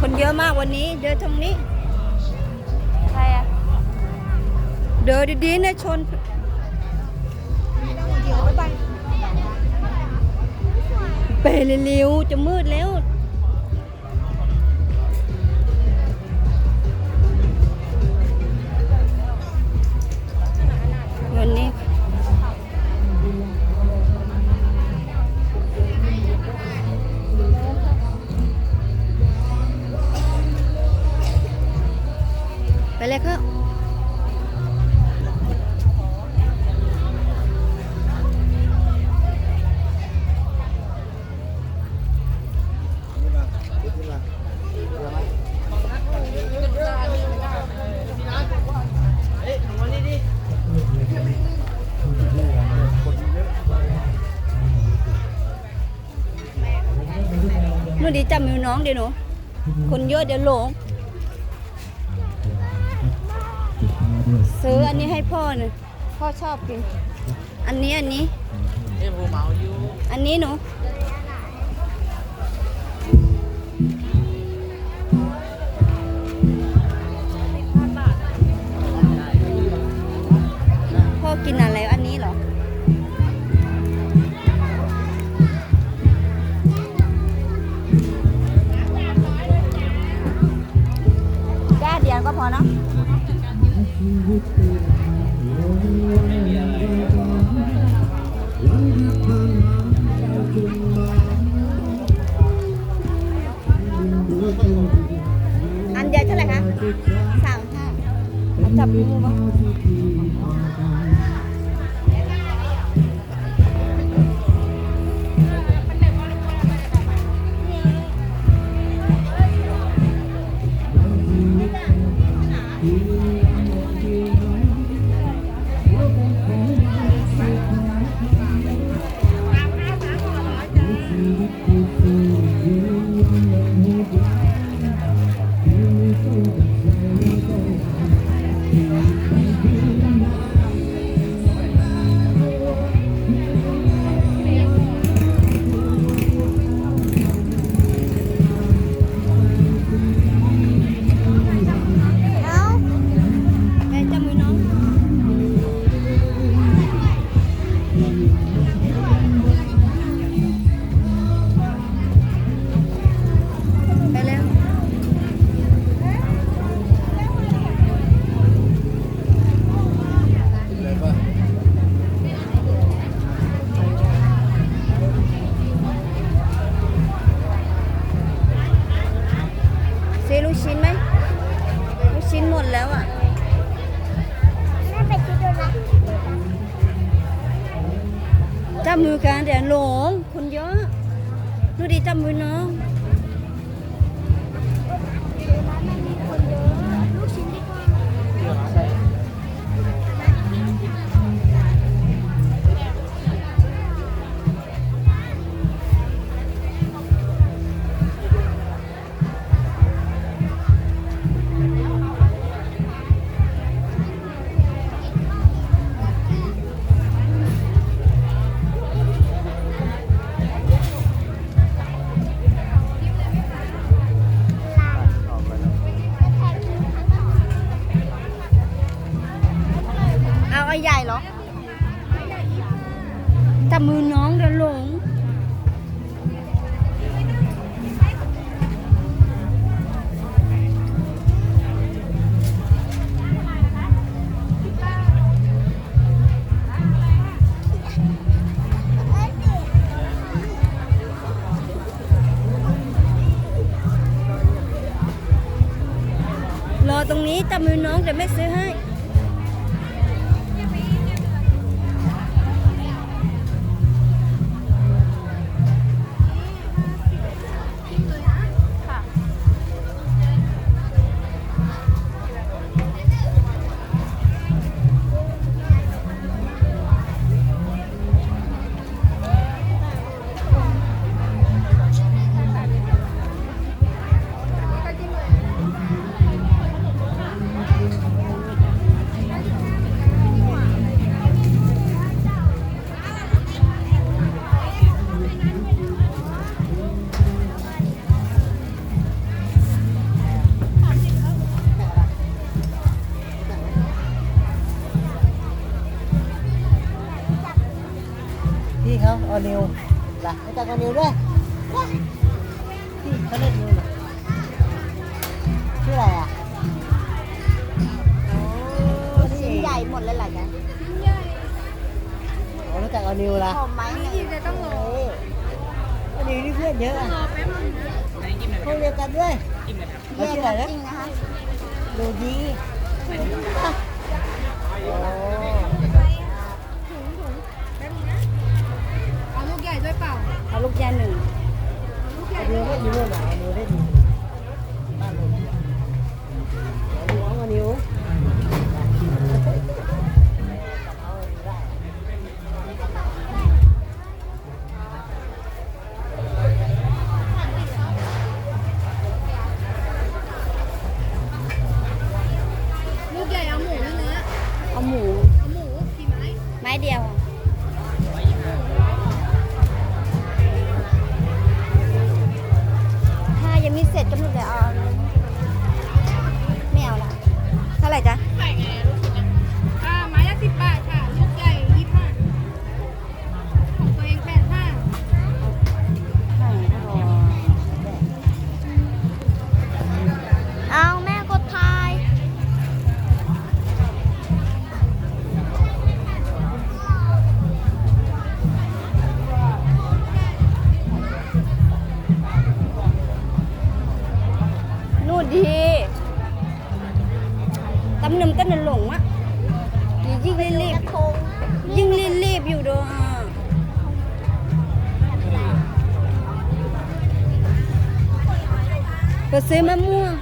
คนเยอะมากวันนี้ เดินตรงนี้ ใครอะเดินดีๆนะชนไปเร็วๆจะมืดแล้ววันนี้ หนูดีจำมิวน้องเดี๋ยวหนู คนเยอะเดี๋ยวหลง ซื้ออันนี้ให้พ่อหน่อยพ่อชอบกิน อันนี้อันนี้ เอ้ผมเมาอยู่ อันนี้หนู you ไอ้ใหญ่เหรอจับมือน้องเดี๋ยวหลงรอตรงนี้จับมือน้องเดี๋ยวแม่ซื้อให้ ล่ะรู้จักออนิวด้วยที่เขาเรียกนิวน่ะชื่ออะไรอะโอ้ชิ้นใหญ่หมดเลยเหรอจ๊ะโอ้รู้จักออนิวละหอมไหมนี่จะต้องรอโอ้ออนิวนี่เพื่อนเยอะอะรอแป๊บนึงนะพวกเดียวกันด้วยแยเขากชื่ออะไรกันนะจริงนะคะดูดีโอ้ เปล่าเอาลูกยาหนึ่งออนิวก็อยู่นู่นน่ะออนิวได้ดี เสร็จก็ไม่เดี๋ยวเอาไม่เอาละเท่าไหร่จ๊ะ นู่นดีตำหนึ่งก็นหลงอะยิ่งรีบรีบยิ่งรีบรีบอยู่ด้วยอะไปซื้อมะม่วง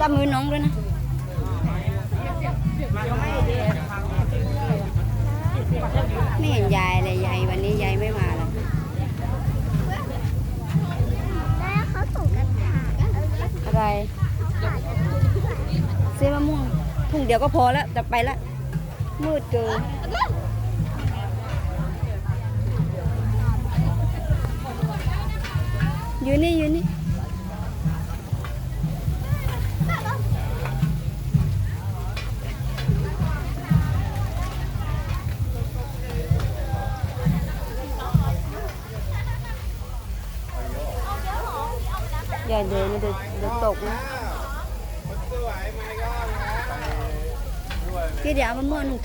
จับมือน้องด้วยนะไม่เห็นยายเลยยายวันนี้ยายไม่มาแล้วแม่เขาส่งกันถาอะไรซื้อมะม่วงถุงเดียวก็พอแล้วจะไปละมืดเกินอยู่นี่อยู่นี่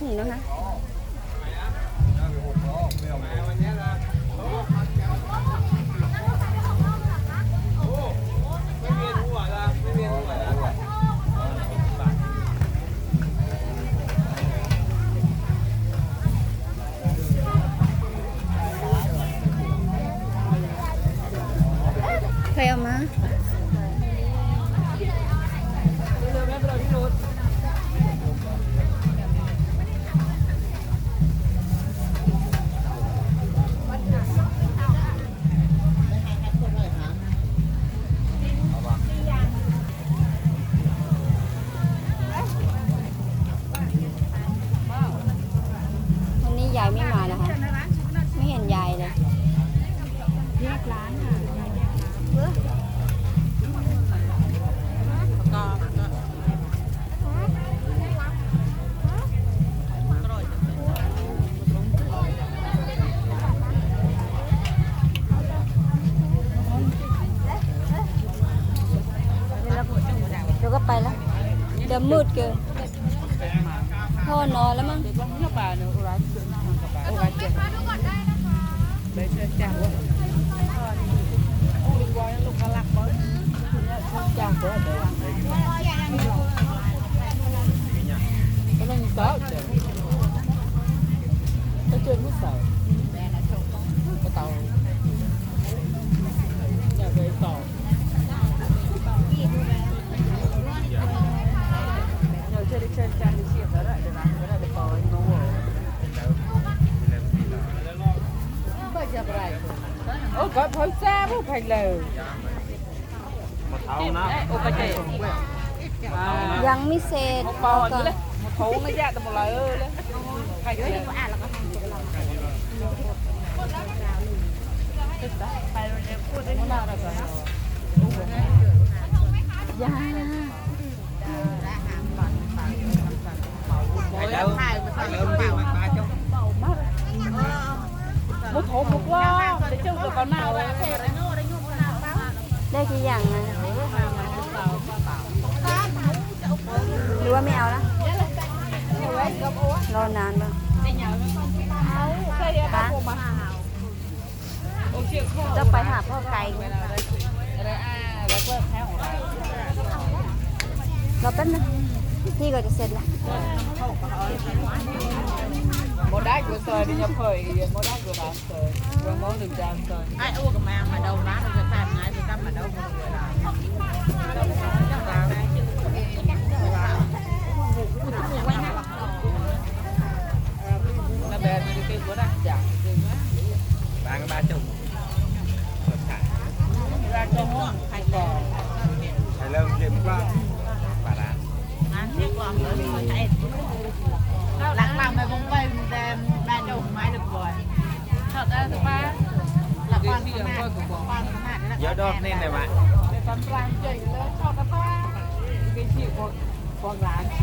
ถุงนะคะ มืดเกินพ่อนอนแล้วมั้ง Cái trên mất sợ Cái tàu Ủa có thôi xa không phải lờ มาเท้านะ Ủa có chị ยังไม่เสร็จ Một รอ bò ก่อน nữa Một thú nó ra tầm một lời ơ lên Phải cái อ่านแล้วก็ทำเสร็จแล้ว Phải rồi em พูดได้ไม่นานแล้วก่อนยาไปแล้ วไปแล้ววิ่งมาตาจ้อง Một thú một lo Để chung được con nào đấy ได้กี่อย่างนะหรือว่าไม่เอาละรอนานบ้าง Cái gì đó cô mà Ủa chuyện khó จะไปหาพ่อไก่ Rồi à Rồi quên theo rồi รอแป๊บนึงพี่ก็จะเสร็จละ Một đá của sợi đi nhập khởi Một đá của đám sợi Rồi món được đám sợi ai ô cái mà mà đâu má rồi phải ngay thì cắm mà đâu mà người làm Nó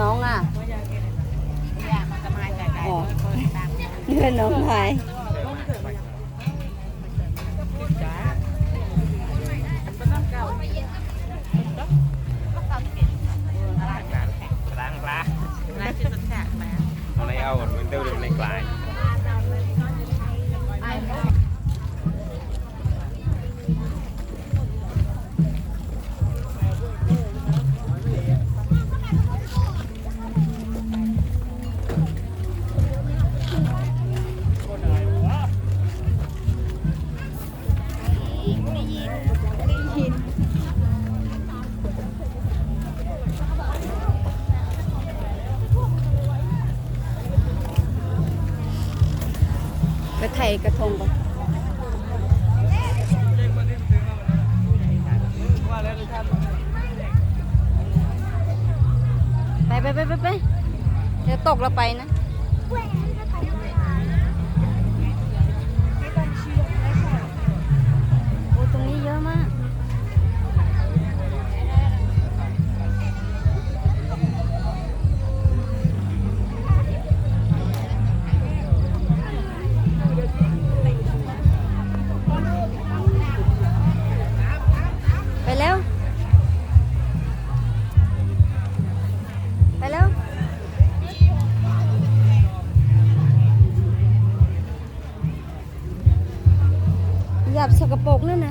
น้องอะ dạ mà cầm hai cài cài Ồ. thôi thôi tạm เพื่อนน้องหายล้างปลา ra trên tất cả mà เอาในเอาเหมือนเดิมในกลาย ไปไปไปไปไปเดี๋ยวตกเราไปนะโอ้ตรงนี้เยอะมาก กปรกนั่น